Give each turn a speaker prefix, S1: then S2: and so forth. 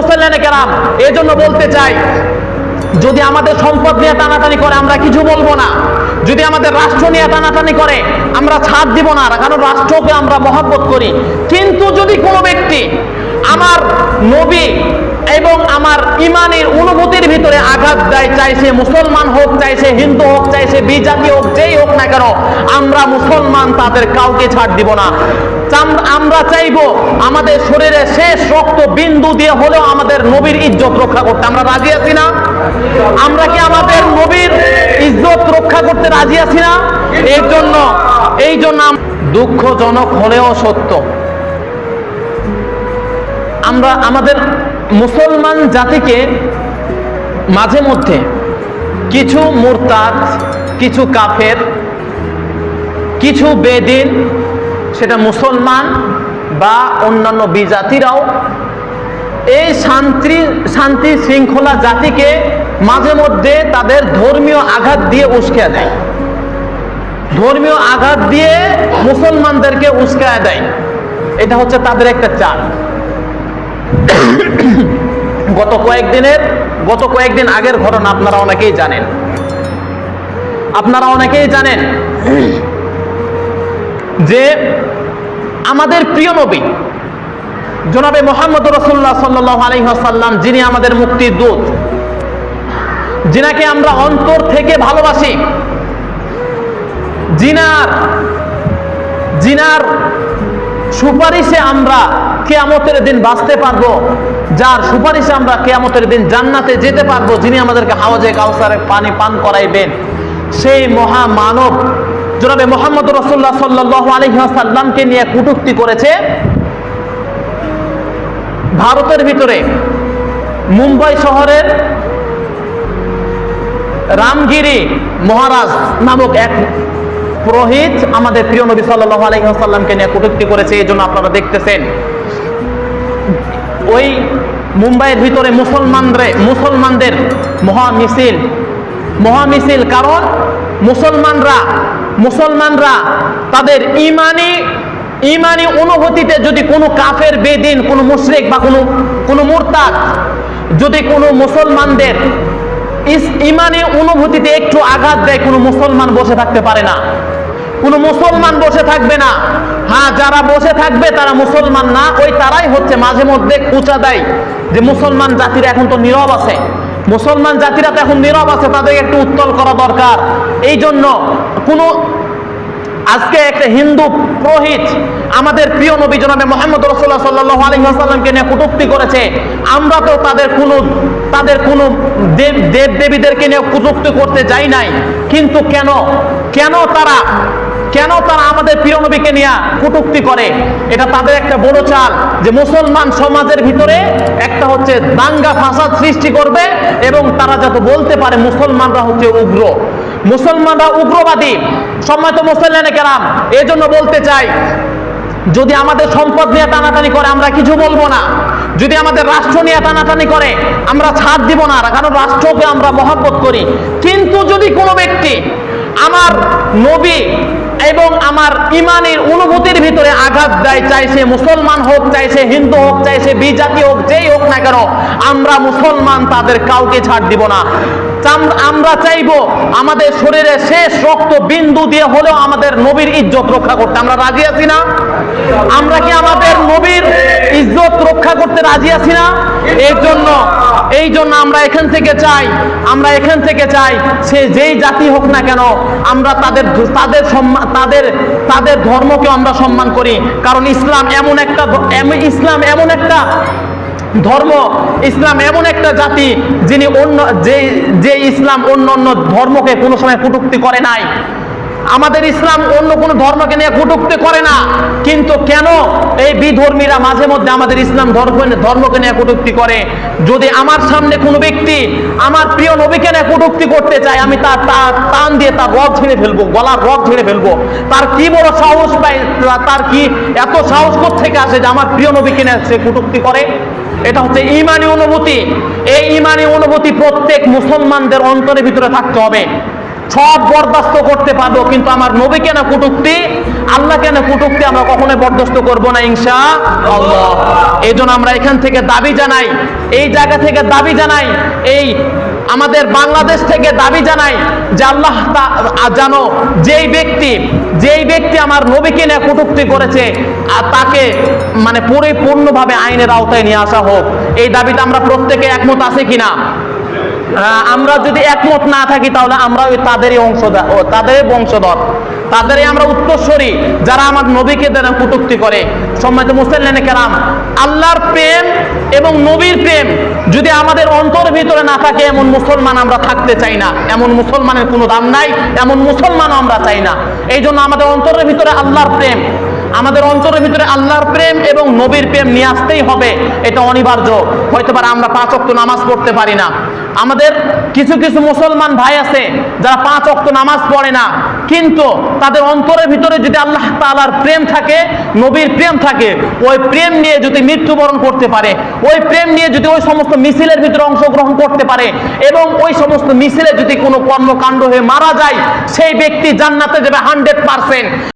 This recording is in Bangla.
S1: মুসল্লানে কেরাম এই জন্য বলতে চাই, যদি আমাদের সম্পদ নিয়ে টানাটানি করে, আমরা কিছু বলব না। যদি আমাদের রাষ্ট্র নিয়ে টানাটানি করে, আমরা ছাড় দিব না। কারণ রাষ্ট্রকে আমরা মহব্বত করি। কিন্তু যদি কোনো ব্যক্তি আমার নবী এবং আমার ইমানের অনুভূতির ভিতরে আঘাত দেয় চাইছে মুসলমান হোক চাইছে হিন্দু হোক চাইছে বিজাতি হোক, যেই হোক না কেন, আমরা মুসলমান তাদের কাউকে ছাড় দিব না। আমরা চাইব আমাদের শরীরে শেষ রক্ত বিন্দু দিয়ে হলেও আমাদের নবীর ইজ্জত রক্ষা করতে। আমরা রাজি আছি না? আমরা কি আমাদের নবীর ইজ্জত রক্ষা করতে রাজি আছি না? এই জন্য এই জন্য দুঃখজনক হলেও সত্য। আমরা আমাদের মুসলমান জাতিকে মাঝে মধ্যে কিছু মুরতাদ, কিছু কাফের, কিছু বেদিন, সেটা মুসলমান বা অন্যান্য বিজাতিরাও এই শান্তি শান্তি শৃঙ্খলা জাতিকে মাঝে মধ্যে তাদের ধর্মীয় আঘাত দিয়ে উস্কে দেয়। ধর্মীয় আঘাত দিয়ে মুসলমানদেরকে উস্কায় দেয়। এটা হচ্ছে তাদের একটা চাল। গত কয়েকদিনের, গত কয়েকদিন আগের ঘটনা আপনারা অনেকেই জানেন। আপনারা অনেকেই জানেন যে আমাদের প্রিয় নবী, জনাবে মোহাম্মদ রসুল্লাহ সাল্লাহ আলহিহাসাল্লাম যিনি আমাদের মুক্তির দূত, যিনাকে আমরা অন্তর থেকে ভালোবাসি জিনার জিনার সুপারিশে আমরা কেয়ামতের দিন বাঁচতে পারব, যার সুপারিশে আমরা কেয়ামতের দিন জান্নাতে যেতে পারব, যিনি আমাদেরকে হাওয়াজে কাউসারে পানি পান করাইবেন। সেই মহা মানব জনাবে মোহাম্মদ রসুল্লাহ সাল্লাহ আলহিহাসাল্লামকে নিয়ে কুটুক্তি করেছে। ভারতের ভিতরে মুম্বাই শহরের রামগিরি মহারাজ নামক এক পুরোহিত আমাদের প্রিয় নবী সাল্লাহ আলহিহাসাল্লামকে নিয়ে কটূক্তি করেছে, এই জন্য আপনারা দেখতেছেন। ওই মুম্বাইয়ের ভিতরে মুসলমানরে, মুসলমানদের মহা মিছিল। মহা মিছিল কারণ মুসলমানরা মুসলমানরা তাদের ইমানি ইমানি অনুভূতিতে যদি কোনো কাফের, বেদিন, কোনো মুশরিক বা কোনো কোনো মুরতাদ যদি কোনো মুসলমানদের ইমানি অনুভূতিতে একটু আঘাত দেয়, কোনো মুসলমান বসে থাকতে পারে না। কোনো মুসলমান বসে থাকবে না। হ্যাঁ যারা বসে থাকবে তারা মুসলমান না, ওই তারাই হচ্ছে মাঝে মধ্যে কুচা দেয়। যে মুসলমান জাতিরা এখন তো নীরব আছে। মুসলমান জাতিরা তো এখন নীরব আছে তাদেরকে একটু উত্তল করা দরকার। এই জন্য কোনো আজকে একটা হিন্দু পুরোহিত আমাদের প্রিয় নবী জনাবে মোহাম্মদ রসুল্লাহ সাল্লাহ আলী আসাল্লামকে নিয়ে কটূক্তি করেছে। আমরা তো তাদের কোনো তাদের কোনো দেব দেব দেবীদেরকে নিয়ে কটূক্তি করতে যাই নাই। কিন্তু কেন? কেন তারা কেন তারা আমাদের প্রিয় নবীকে নিয়ে কটূক্তি করে? এটা তাদের একটা বড় চাল যে মুসলমান সমাজের ভিতরে একটা হচ্ছে দাঙ্গা ফাসাদ সৃষ্টি করবে এবং তারা যাতে বলতে পারে মুসলমানরা হচ্ছে উগ্র। মুসলমানরা উগ্রবাদী। সম্মানিত মুসলমানে কেরাম এই জন্য বলতে চাই, যদি আমাদের সম্পদ নিয়ে টানাটানি করে, আমরা কিছু বলব না। যদি আমাদের রাষ্ট্র নিয়ে টানাটানি করে, আমরা ছাড় দিব না। কারণ রাষ্ট্রকে আমরা মহব্বত করি। কিন্তু যদি কোনো ব্যক্তি আমার নবী এবং আমার ইমানের অনুভূতির ভিতরে আঘাত দেয় চাইছে মুসলমান হোক চাইছে হিন্দু হোক চাইছে বিজাতি হোক, যেই হোক না কেন, আমরা মুসলমান তাদের কাউকে ছাড় দিব না। আমরা চাইব আমাদের শরীরে শেষ রক্ত বিন্দু দিয়ে হলেও আমাদের নবীর ইজ্জত রক্ষা করতে। আমরা রাজি আছি না? আমরা কি আমাদের নবীর ইজ্জত রক্ষা করতে রাজি আছি না? এই জন্য এই জন্য আমরা এখান থেকে চাই, আমরা এখান থেকে চাই, সে যেই জাতি হোক না কেন, আমরা তাদের তাদের তাদের তাদের ধর্মকে আমরা সম্মান করি। কারণ ইসলাম এমন একটা ইসলাম এমন একটা ধর্ম, ইসলাম এমন একটা জাতি যিনি অন্য, যে যে ইসলাম অন্য অন্য ধর্মকে কোনো সময় কটুক্তি করে নাই। আমাদের ইসলাম অন্য কোনো ধর্মকে নিয়ে কটূক্তি করে না। কিন্তু কেন এই বিধর্মীরা মাঝে মধ্যে আমাদের ইসলাম ধর্ম ধর্মকে নিয়ে কটূক্তি করে? যদি আমার সামনে কোনো ব্যক্তি আমার প্রিয় নবীকে নিয়ে কটূক্তি করতে চায়, আমি তার টান দিয়ে তার রগ ছিঁড়ে ফেলব, গলার রগ ছিঁড়ে ফেলব। তার কি বড় সাহস পায়? তার কি এত সাহস থেকে আসে যে আমার প্রিয় নবীকে নিয়ে সে কটূক্তি করে? এটা হচ্ছে ইমানি অনুভূতি। এই ইমানি অনুভূতি প্রত্যেক মুসলমানদের অন্তরের ভিতরে থাকতে হবে। সব বরদাস্ত করতে পারব, কিন্তু আমার নবী কেন কুটুক্তি? আল্লাহ কেন কুটুক্তি আমরা কখনোই বরদাস্ত করব না আল্লাহ। এই জন্য আমরা এখান থেকে দাবি জানাই, এই জায়গা থেকে দাবি জানাই, এই আমাদের বাংলাদেশ থেকে দাবি জানাই যে আল্লাহ জানো, যেই ব্যক্তি যেই ব্যক্তি আমার নবীকে নিয়ে কটূক্তি করেছে আর তাকে মানে পরিপূর্ণভাবে আইনের আওতায় নিয়ে আসা হোক, এই দাবিতে আমরা প্রত্যেকে একমত আছে কিনা? আমরা যদি একমত না থাকি, তাহলে আমরা ওই তাদেরই ও, তাদেরই বংশধর। তাদেরই আমরা উত্তরস্বরী যারা আমার নবীকে দ্বারা কটূক্তি করে। সম্মানিত মুসলিনে কেরাম, আল্লাহর প্রেম এবং নবীর প্রেম যদি আমাদের অন্তর ভিতরে না থাকে, এমন মুসলমান আমরা থাকতে চাই না। এমন মুসলমানের কোনো দাম নাই, এমন মুসলমানও আমরা চাই না। এই জন্য আমাদের অন্তরের ভিতরে আল্লাহর প্রেম আমাদের অন্তরের ভিতরে আল্লাহর প্রেম এবং নবীর প্রেম নিয়ে আসতেই হবে, এটা অনিবার্য। হয়তো পারে আমরা পাঁচ অক্ত নামাজ পড়তে পারি না। আমাদের কিছু কিছু মুসলমান ভাই আছে, যারা পাঁচ অক্ত নামাজ পড়ে না। কিন্তু তাদের অন্তরের ভিতরে যদি আল্লাহ তাআলার প্রেম থাকে, নবীর প্রেম থাকে, ওই প্রেম নিয়ে যদি মৃত্যুবরণ করতে পারে, ওই প্রেম নিয়ে যদি ওই সমস্ত মিছিলের ভিতরে অংশগ্রহণ করতে পারে এবং ওই সমস্ত মিছিলে যদি কোনো কর্মকাণ্ড হয়ে মারা যায়, সেই ব্যক্তি জান্নাতে যাবে হান্ড্রেড পার্সেন্ট